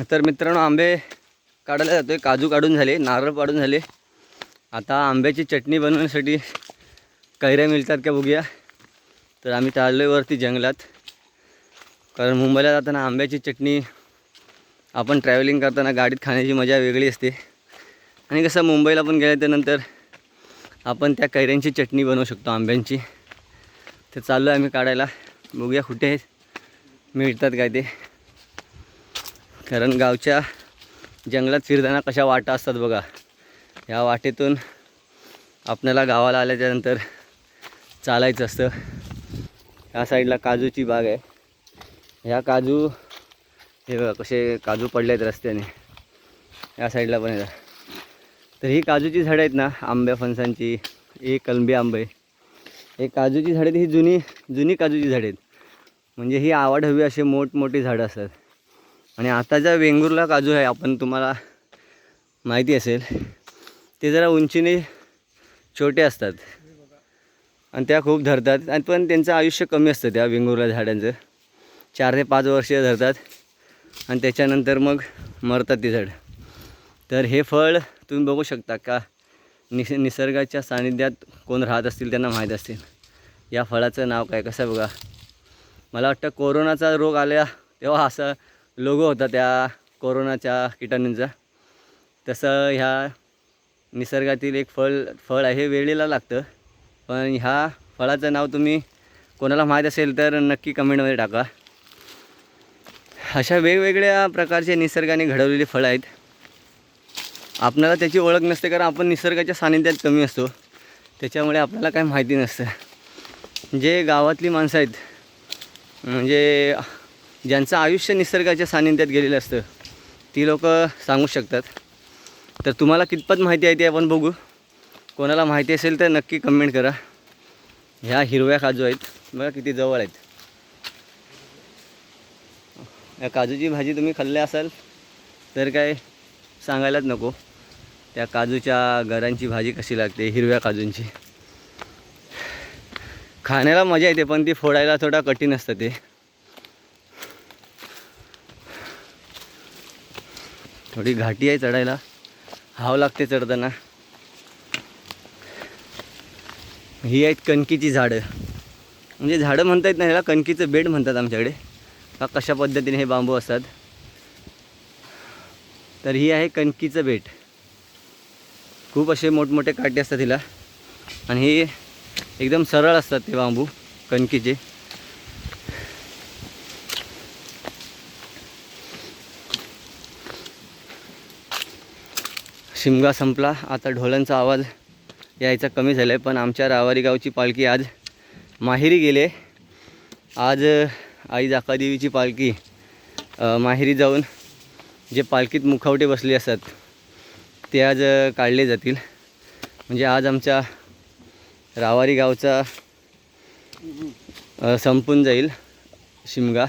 तर मित्रांनो आंबे काढायला जातोय. काजू काढून झाले नारळ काढून झाले. आता आंब्याची चटणी बनवण्यासाठी कैऱ्या मिळतात का बघूया. तर आम्ही चाललो आहे वरती जंगलात. कारण मुंबईला जाताना आंब्याची चटणी आपण ट्रॅव्हलिंग करताना गाडीत खाण्याची मजा वेगळी असते. आणि कसं मुंबईला पण गेल्याच्यानंतर आपण त्या कैऱ्यांची चटणी बनवू शकतो आंब्यांची. तर चाललो आहे आम्ही काढायला. बघूया कुठे मिळतात काय ते. कारण गावच्या जंगलात फिरताना कशा वाटा असतात बघा. या वाटेतून आपल्याला गावाला आल्याच्यानंतर चालायचं असतं. या साईडला काजूची बाग आहे. ह्या काजू हे बघा कसे काजू पडले आहेत रस्त्याने. या साईडला पण येतात तर ही काजूची झाडं आहेत ना आंब्या फणसांची ही कलंबी आंबे. हे काजूची झाडं आहेत ही जुनी जुनी काजूची झाडं आहेत. म्हणजे ही आवड हवी असे मोठमोठी झाडं असतात. आणि आता ज्या वेंगुर्ला काजू आहे आपण तुम्हाला माहिती असेल ते जरा उंचीने छोटे असतात. आणि त्या खूप धरतात. आणि पण त्यांचं आयुष्य कमी असतं त्या वेंगुर्ला झाडांचं. चार ते पाच वर्ष धरतात. आणि त्याच्यानंतर मग मरतात ती झाड. तर हे फळ तुम्ही बघू शकता का? निस निसर्गाच्या सानिध्यात कोण राहत असतील त्यांना माहीत असतील. या फळाचं नाव काय? कसं बघा? मला वाटतं कोरोनाचा रोग आल्या तेव्हा असं लोगो होता त्या कोरोनाच्या किटाणूंचा. तसं ह्या निसर्गातील एक फळ फळ आहे वेळेला लागतं. पण ह्या फळाचं नाव तुम्ही कोणाला माहीत असेल तर नक्की कमेंटमध्ये टाका. अशा वेगवेगळ्या प्रकारचे निसर्गाने घडवलेली फळं आहेत. आपल्याला त्याची ओळख नसते कारण आपण निसर्गाच्या सानिध्यात कमी असतो. त्याच्यामुळे आपल्याला काय माहिती नसतं. जे गावातली माणसं आहेत म्हणजे ज्यांचं आयुष्य निसर्गाच्या सानिध्यात गेलेलं असतं ती लोक सांगू शकतात. तर तुम्हाला कितपत माहिती आहे ती आपण बघू. कोणाला माहिती असेल तर नक्की कमेंट करा. ह्या हिरव्या काजू आहेत. बघा किती जवळ आहेत. या काजूची भाजी तुम्ही खाल्ल्या असाल तर काय सांगायलाच नको. त्या काजूच्या घरांची भाजी कशी लागते हिरव्या काजूंची. खाण्याला मजा येते पण ती फोडायला थोडा कठीण असतं ते. थोडी घाटी आहे चढायला. हाव लागते चढताना. ही आहेत कणकीची झाडं. म्हणजे झाडं म्हणता येत नाही ह्याला कणकीचं बेड म्हणतात आमच्याकडे. का कशा पद्धतीने हे बांबू असतात. तर ही आहे कणकीचं बेट खूप असे मोठमोठे काटे असतात तिला आणि हे एकदम सरळ असतात ते बांबू कणकीचे. शिमगा संपला. आता ढोलांचा आवाज यायचा कमी झाला आहे पण आमच्या रावारी गावची पालखी आज माहेरी गेले आज आई जाकादेवीची पालखी माहेरी जाऊन जे पालखीत मुखावटे बसले असतात ते आज काढले जातील. म्हणजे आज आमच्या रावारी गावचा संपून जाईल शिमगा.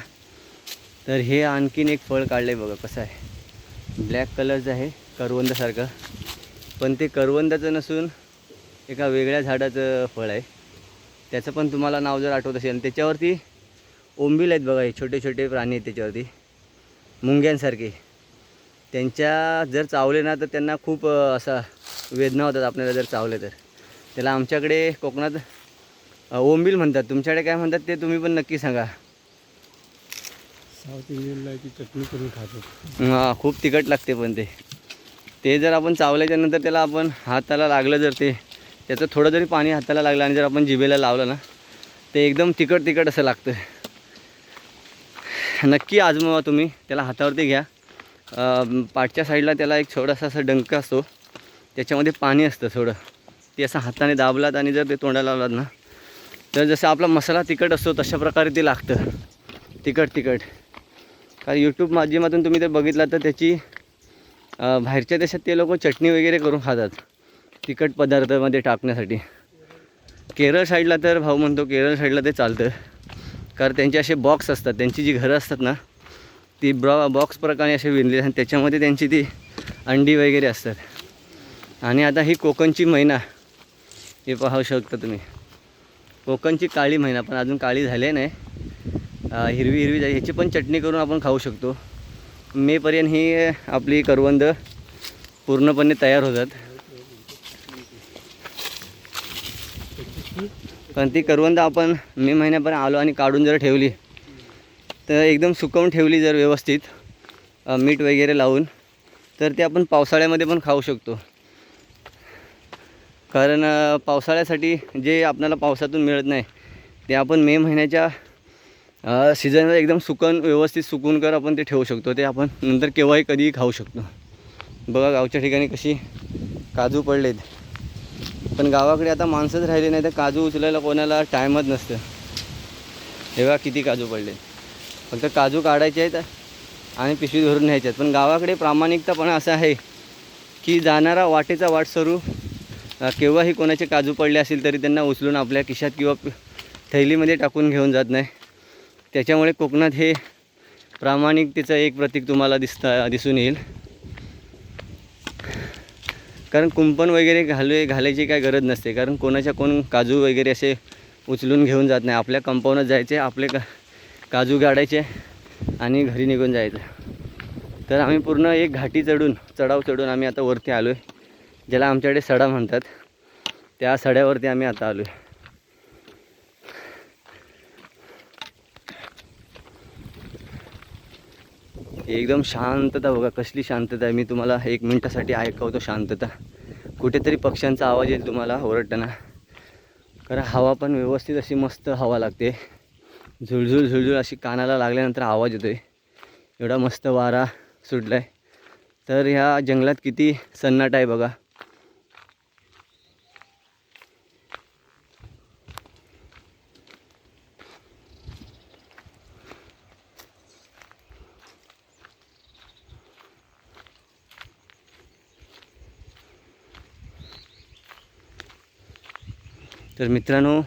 तर हे आणखीन एक फळ काढलं आहे बघा कसं आहे. ब्लॅक कलरचं आहे. करवंदासारखं. पण ते करवंदाचं नसून एका वेगळ्या झाडाचं फळ आहे. त्याचं पण तुम्हाला नाव जर आठवत असेल त्याच्यावरती ओंबील आहेत बघा हे छोटे छोटे प्राणी आहेत त्याच्यावरती. मुंग्यांसारखे. त्यांच्या जर चावले ना तर त्यांना खूप असा वेदना होतात आपल्याला जर चावले तर. त्याला आमच्याकडे कोकणात ओंबील म्हणतात. तुमच्याकडे काय म्हणतात ते तुम्ही पण नक्की सांगा. साऊथ इंडियनला चटणी करून खातो. हां खूप तिखट लागते पण ते. ते जर आपण चावल्याच्या नंतर त्याला आपण हाताला लागलं जर ते त्याचं थोडं जरी पाणी हाताला लागलं आणि जर आपण जिभेला लावलं ना ते एकदम तिखट तिखट असं लागतं. नक्की आजमावा तुम्ही त्याला हातावरती घ्या. पाठच्या साईडला त्याला एक छोटासा असा डंक असतो त्याच्यामध्ये पाणी असतं थोडं. ते असं हाताने दाबलात आणि जर ते तोंडाला लावलात ना तर जसं आपला मसाला तिखट असतो तशा प्रकारे ते लागतं. तिखट तिखट. कारण यूट्यूब माध्यमातून तुम्ही जर बघितला तर त्याची बाहेरच्या देशात ते लोक चटणी वगैरे करून खातात तिखट पदार्थामध्ये टाकण्यासाठी. केरळ साईडला तर भाऊ म्हणतो केरळ साईडला ते चालतं. कारण त्यांचे असे बॉक्स असतात त्यांची जी घरं असतात ना ती ब्रॉ बॉक्स प्रकारे असे विणले आणि त्याच्यामध्ये त्यांची ती अंडी वगैरे असतात. आणि आता ही कोकणची मैना हे पाहू शकता तुम्ही. कोकणची काळी महिना पण अजून काळी झाली नाही. हिरवी हिरवी झाली ह्याची पण चटणी करून आपण खाऊ शकतो. मेपर्यंत ही आपली करवंद पूर्णपणे तयार होतात. पण ती करवंद आपण मे महिन्यापर्यंत आलो आणि काढून जर ठेवली तर एकदम सुकवून ठेवली जर व्यवस्थित मीठ वगैरे लावून तर ते आपण पावसाळ्यामध्ये पण खाऊ शकतो. कारण पावसाळ्यासाठी जे आपल्याला पावसातून मिळत नाही ते आपण मे महिन्याच्या सीजनला सीझनला एकदम सुकन व्यवस्थित सुकून कर आपण ते ठेवू शकतो. ते आपण नंतर केव्हाही कधीही खाऊ शकतो. बघा गावच्या ठिकाणी कशी काजू पडलेत. पण गावाकडे आता माणसंच राहिले नाही तर काजू उचलायला कोणाला टाईमच नसतं. हे बघा किती काजू पडले फक्त काजू काढायचे आहेत आणि पिशवी धरून न्यायचे आहेत. पण गावाकडे प्रामाणिकतापणा असं आहे की जाणारा वाटेचा वाट सरू केव्हाही कोणाचे काजू पडले असतील तरी त्यांना उचलून आपल्या खिशात किंवा थैलीमध्ये टाकून घेऊन जात नाही. त्याच्यामुळे कोकणात हे प्रामाणिकतेचं एक प्रतीक तुम्हाला दिसता दिसून येईल. कारण कुंपण वगैरे घालू घालायची काय गरज नसते. कारण कोणाच्या कोण काजू वगैरे असे उचलून घेऊन जात नाही. आपल्या कंपाऊंडात जायचे आपले का काजू गाडायचे आणि घरी निघून जायचं. तर आम्ही पूर्ण एक घाटी चढून चढाव चढून आम्ही आता वरती आलो आहे ज्याला आमच्याकडे सडा म्हणतात. त्या सड्यावरती आम्ही आता आलो आहे एकदम शांतता बघा कसली शांतता आहे. मी तुम्हाला एक मिनटासाठी ऐकवतो शांतता. कुठेतरी पक्ष्यांचा आवाज येईल तुम्हाला ओरडताना. कारण हवा पण व्यवस्थित अशी मस्त हवा लागते. झुळझुळ झुळझुळ अशी कानाला लागल्यानंतर आवाज येतो आहे एवढा मस्त वारा सुटला आहे तर ह्या जंगलात किती सन्नाटा आहे बघा. तर मित्रांनो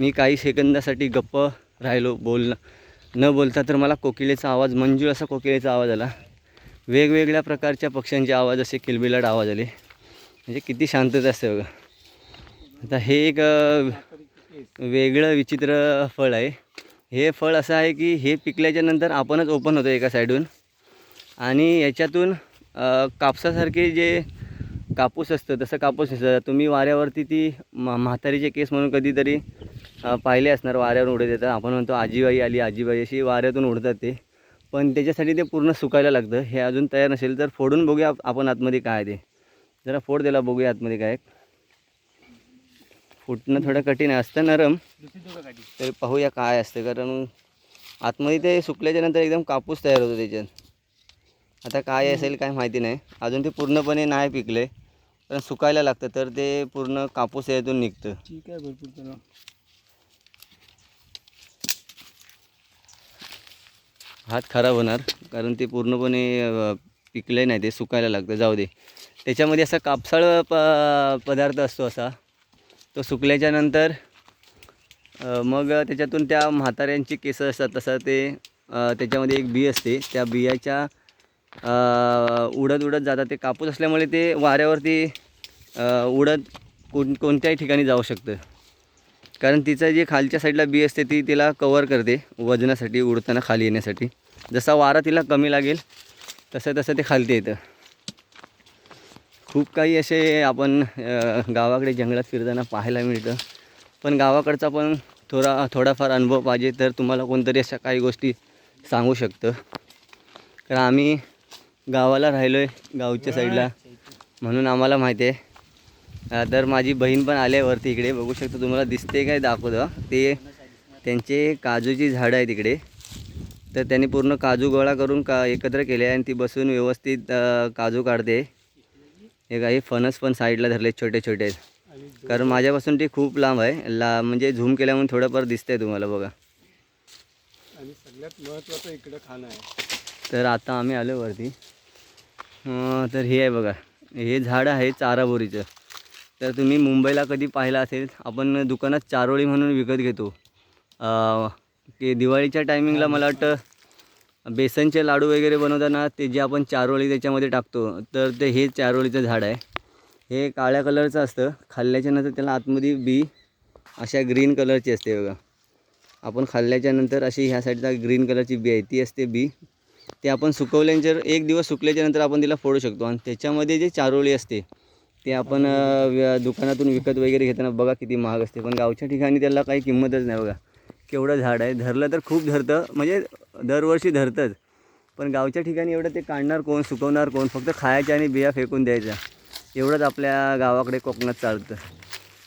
मी काही सेकंदासाठी गप्प राहिलो बोल न बोलता तर मला कोकिलेचा आवाज मंजूळ असा कोकिलेचा आवाज आला. वेगवेगळ्या प्रकारच्या पक्ष्यांचे आवाज असे किलबिलाट आवाज आले. म्हणजे किती शांतता असते बघा. आता हे एक वेगळं विचित्र फळ आहे. हे फळ असं आहे की हे पिकल्याच्या नंतर आपणच ओपन होतो एका साईडून आणि याच्यातून कापसासारखे जे कापूस असतं तसं कापूस असतं. तुम्ही वाऱ्यावरती ती म्हातारीचे केस म्हणून कधीतरी पाहिले असणार वाऱ्यावर उडत येतात. आपण म्हणतो आजीबाई आली आजीबाई अशी वाऱ्यातून उडतात ते. पण त्याच्यासाठी ते पूर्ण सुकायला लागतं. हे अजून तयार नसेल तर फोडून बघूया आपण आतमध्ये काय आहे ते. जरा फोड दिला बघूया आतमध्ये काय फुटणं थोडं कठीण असतं नरम. तरी पाहूया काय असतं. कारण आतमध्ये ते सुकल्याच्या नंतर एकदम कापूस तयार होतो त्याच्यात. आता काय असेल काय माहिती नाही. अजून ते पूर्णपणे नाही पिकले. पण सुकायला लागतं तर ते पूर्ण कापूस यातून निघतं. ठीक आहे भरपूर त्याला हात खराब होणार कारण ते पूर्णपणे पिकले नाही ते सुकायला लागतं. जाऊ दे. त्याच्यामध्ये असा कापसाळ प पदार्थ असतो असा. तो सुकल्याच्या नंतर अ, मग त्याच्यातून त्या म्हाताऱ्यांची केसं असतात तसं ते त्याच्यामध्ये एक बी असते. त्या बियाच्या उडत उडत जातात. ते कापूस असल्यामुळे ते वाऱ्यावरती उडत कोण कोणत्याही ठिकाणी जाऊ शकतं. कारण तिचं जे खालच्या साईडला बी असते ती तिला कवर करते वजनासाठी उडताना खाली येण्यासाठी. जसा वारा तिला कमी लागेल तसं तसं ते खालती येतं. खूप काही असे आपण गावाकडे जंगलात फिरताना पाहायला मिळतं. पण गावाकडचा पण थोडा थोडाफार अनुभव पाहिजे तर तुम्हाला कोणतरी अशा काही गोष्टी सांगू शकतं. कारण आम्ही गावाला राहिलो आहे गावच्या साईडला. म्हणून आम्हाला माहिती आहे. तर माझी बहीण पण आली आहे वरती इकडे बघू शकता तुम्हाला दिसते काय दाखवतं. ते त्यांचे काजूची झाडं आहे तिकडे तर त्यांनी पूर्ण काजू गोळा करून का एकत्र केले आणि ती बसून व्यवस्थित काजू काढते. हे काही फणस पण साईडला धरले छोटे छोटे आहेत. कारण माझ्यापासून ते खूप लांब आहे. ला म्हणजे झूम केल्यामुळे थोडंफार दिसतंय तुम्हाला बघा. आणि सगळ्यात महत्त्वाचं इकडं खाणं आहे. तर आता आम्ही आलो वरती. तर हे आहे बघा. हे झाड आहे चाराबोरीचं. तर तुम्ही मुंबईला कधी पाहिलं असेल आपण दुकानात चारोळी म्हणून विकत घेतो. ते की दिवाळीच्या टायमिंगला मला वाटतं बेसनचे लाडू वगैरे बनवताना ते जे आपण चारोळी त्याच्यामध्ये टाकतो तर ते हे चारोळीचं झाड आहे. हे काळ्या कलरचं असतं खाल्ल्याच्यानंतर त्याला आतमध्ये बी अशा ग्रीन कलरची असते बघा. आपण खाल्ल्याच्यानंतर अशी ह्या साईडला ग्रीन कलरची बी आहे ती असते बी. ते आपण सुकवल्यानंतर एक दिवस सुकल्याच्यानंतर आपण तिला फोडू शकतो. आणि त्याच्यामध्ये जे चारोळी असते ते आपण दुकानातून विकत वगैरे घेताना बघा किती महाग असते. पण गावच्या ठिकाणी त्याला काही किंमतच नाही बघा. केवढं झाड आहे. धरलं तर खूप धरतं. म्हणजे दरवर्षी धरतंच. पण गावच्या ठिकाणी एवढं ते काढणार कोण सुकवणार कोण? फक्त खायच्या आणि बिया फेकून द्यायच्या. एवढंच आपल्या गावाकडे कोकणात चालतं.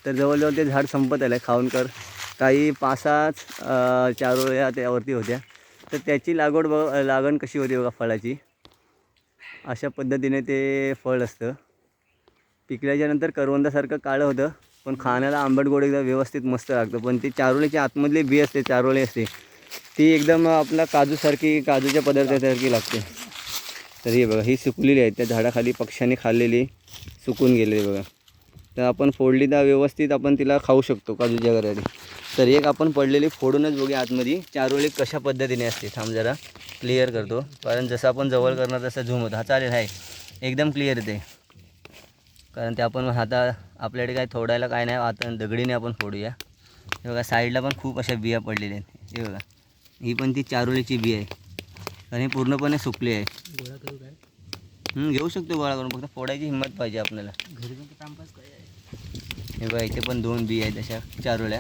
तर जवळजवळ ते झाड संपत आलं आहे खाऊनकर काही पाच सहाच चारोळ्या त्यावरती होत्या. तर त्याची लागवड बघ लागण कशी होती बघा फळाची? अशा पद्धतीने ते फळ असतं. पिकल्याच्यानंतर करवंदासारखं काळं होतं पण खाण्याला आंबट गोड एकदम व्यवस्थित मस्त लागतं. पण ते चारोळीच्या आतमधली बी असते चारोळी असते. ती एकदम आपला काजूसारखी काजूच्या पदार्थासारखी लागते. तर हे बघा ही सुकलेली आहे. त्या झाडाखाली पक्ष्याने खाल्लेली सुकून गेलेली बघा. तर आपण फोडली तर व्यवस्थित आपण तिला खाऊ शकतो काजूच्या घराने तर एक आपण पडलेली फोडूनच बघूया आतमध्ये. चारोळी कशा पद्धतीने असते? थांब जरा. क्लिअर करतो. कारण जसं आपण जवळ करणार तसं झूम होतं. हा चालेल आहे एकदम क्लिअर येते कारण ते आपण आता आपल्याकडे काय थोडायला काय नाही. आता दगडीने आपण फोडूया. हे बघा साईडला पण खूप अशा बिया पडलेल्या आहेत. हे बघा. ही पण ती चारोळीची बी आहे. आणि ही पूर्णपणे सुकली आहे. गोळा करू काय? घेऊ शकतो गोळा करून. फक्त फोडायची हिंमत पाहिजे आपल्याला. घरी पण कामकाज हे बघा इथे पण दोन बी आहेत अशा चारोळ्या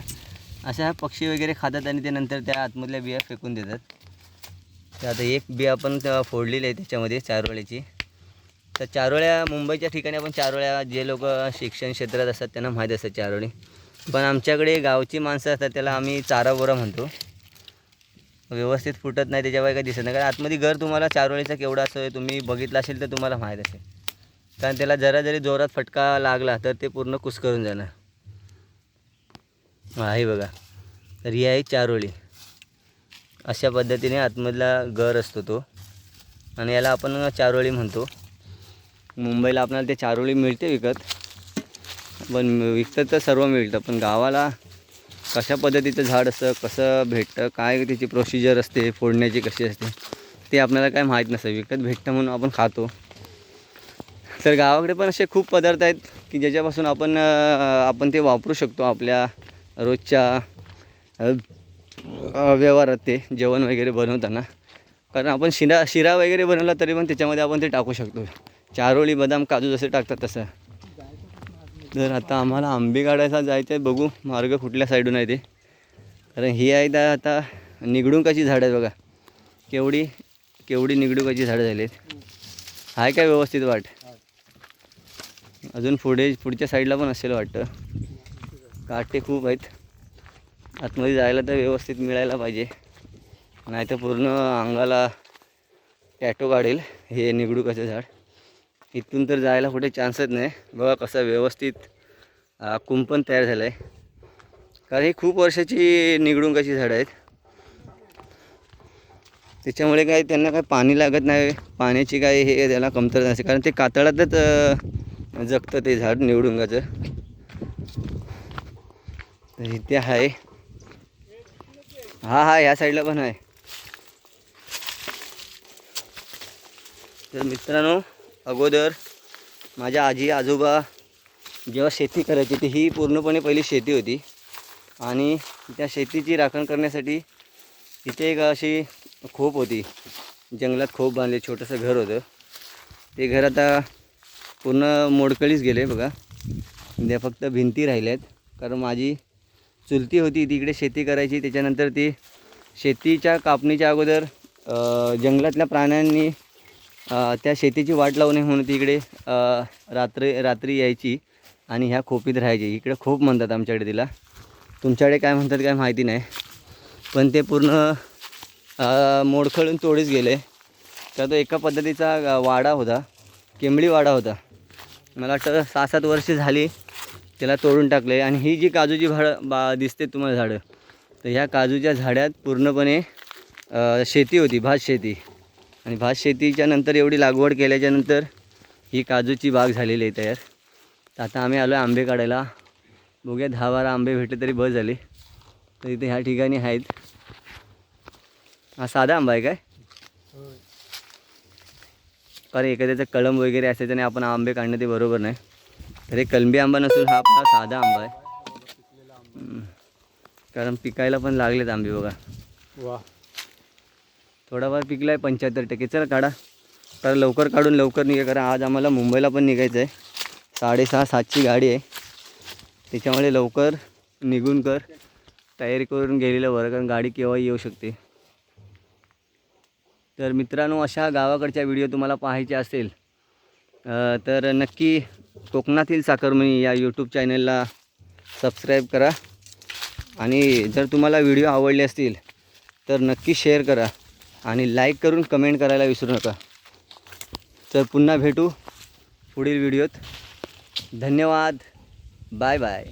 अशा पक्षी वगैरे खातात आणि ते नंतर त्या आतमधल्या बिया फेकून देतात. तर आता एक बी आपण फोडलेली आहे त्याच्यामध्ये चारोळ्याची तर चारोळ्या मुंबईच्या ठिकाणी आपण चारोळ्या जे लोक शिक्षण क्षेत्रात असतात त्यांना माहीत असतात चारोळी पण आमच्याकडे गावची माणसं असतात त्याला आम्ही चारा बोरा म्हणतो. व्यवस्थित फुटत नाही त्याच्यावर काही दिसत नाही. कारण आतमध्ये घर तुम्हाला चारोळीचा केवढा असतो तुम्ही बघितलं असेल तर तुम्हाला माहीत असेल. कारण त्याला जरा जरी जोरात फटका लागला तर ते पूर्ण कुस्करून जाणार. आहे बघा. तर ही आहे चारोळी. अशा पद्धतीने आतमधला घर असतो तो. आणि याला आपण चारोळी म्हणतो. मुंबईला आपल्याला ते चारोळी मिळते विकत. पण विकत तर सर्व मिळतं. पण गावाला कशा पद्धतीचं झाड असतं कसं भेटतं काय त्याची प्रोसिजर असते फोडण्याची कशी असते ते आपल्याला काय माहीत नसतं. विकत भेटतं म्हणून आपण खातो. तर गावाकडे पण असे खूप पदार्थ आहेत की ज्याच्यापासून आपण आपण ते वापरू शकतो आपल्या रोजच्या व्यवहारात ते जेवण वगैरे बनवताना. कारण आपण शिरा शिरा वगैरे बनवला तरी पण त्याच्यामध्ये आपण ते टाकू शकतो. चारोळी बदाम काजू जसे टाकतात तसं. तर आता आम्हाला आंबे काढायचा जायचं आहे बघू मार्ग कुठल्या साईडून आहे ते. कारण ही आहे तर आता निगडुंकाची झाडं आहेत बघा. केवढी केवढी निगडुकाची झाडं झाली आहेत आहे काय व्यवस्थित वाट? अजून पुढे पुढच्या साईडला पण असेल वाटतं. काटे खूप आहेत. आतमध्ये जायला तर व्यवस्थित मिळायला पाहिजे. नाही तर पूर्ण अंगाला टॅटो काढेल हे निगडुकाचं झाड. इथून तर जायला कुठे चान्सच नाही. बघा कसं व्यवस्थित कुंपण तयार झालं आहे कारण ही खूप वर्षाची निगडुंगाची झाडं आहेत. त्याच्यामुळे काय त्यांना काय पाणी लागत नाही. पाण्याची काय हे त्याला कमतरता नसते. कारण ते कातळातच जगतं ते झाड निवडुंगाचं. तर इथे आहे. हा हा ह्या साईडला पण आहे. तर मित्रांनो अगोदर माझ्या आजी आजोबा जेव्हा शेती करायची ती ही पूर्णपणे पहिली शेती होती. आणि त्या शेतीची राखण करण्यासाठी इथे एक अशी खोप होती. जंगलात खोप बांधले छोटंसं घर होतं. ते घर आता पूर्ण मोडकळीच गेले बघा. त्या फक्त भिंती राहिल्या आहेत कारण माझी चुलती होती तिकडे शेती करायची. त्याच्यानंतर ती शेतीच्या कापणीच्या अगोदर जंगलातल्या प्राण्यांनी त्या शेतीची वाट लावू नये म्हणून तिकडे रात्री रात्री यायची आणि ह्या खोपीत राहायची. इकडे खोप म्हणतात आमच्याकडे तिला. तुमच्याकडे काय म्हणतात काय माहिती नाही. पण ते पूर्ण मोडखळून तोडीच गेले. तर तो एका पद्धतीचा वाडा होता. केंबळी वाडा होता. मला वाटतं सहा सात वर्ष झाली त्याला तोडून टाकले आणि ही जी काजूची झाडं बा दिसते तुम्हाला झाडं तर ह्या काजूच्या झाड्यात पूर्णपणे शेती होती भात शेती. आणि भात शेतीच्या नंतर एवढी लागवड केल्याच्यानंतर ही काजूची बाग झालेली आहे तयार. तर आता आम्ही आलो आहे आंबे काढायला. बघूया दहा बारा आंबे भेटले तरी बस झाले. तर इथे ह्या ठिकाणी आहेत. हा साधा आंबा आहे काय? कारण एखाद्याचं कळंब वगैरे असायचं आणि आपण आंबे काढणं ते बरोबर नाही. तर हे कलंबी आंबा नसून हा आपला साधा आंबा आहे. कारण पिकायला पण लागलेत आंबे बघा. वा थोडाफार पिकला आहे पंच्याहत्तर टक्के. चला काढा. कारण लवकर काढून लवकर निघा कारण आज आम्हाला मुंबईला पण निघायचं आहे. साडेसहा सातची गाडी आहे. त्याच्यामुळे लवकर निघून कर. तयारी करून गेलेलं बरं कारण गाडी केव्हाही येऊ शकते. तर मित्रांनो अशा गावाकडच्या व्हिडिओ तुम्हाला पाहायचे असेल तर नक्की कोकणातील साखरमणी या यूट्यूब चॅनलला सबस्क्राईब करा. आणि जर तुम्हाला व्हिडिओ आवडले असतील तर नक्की शेअर करा आणि लाईक करून कमेंट करायला विसरू नका. तर पुन्हा भेटू पुढील व्हिडिओत. धन्यवाद. Bye bye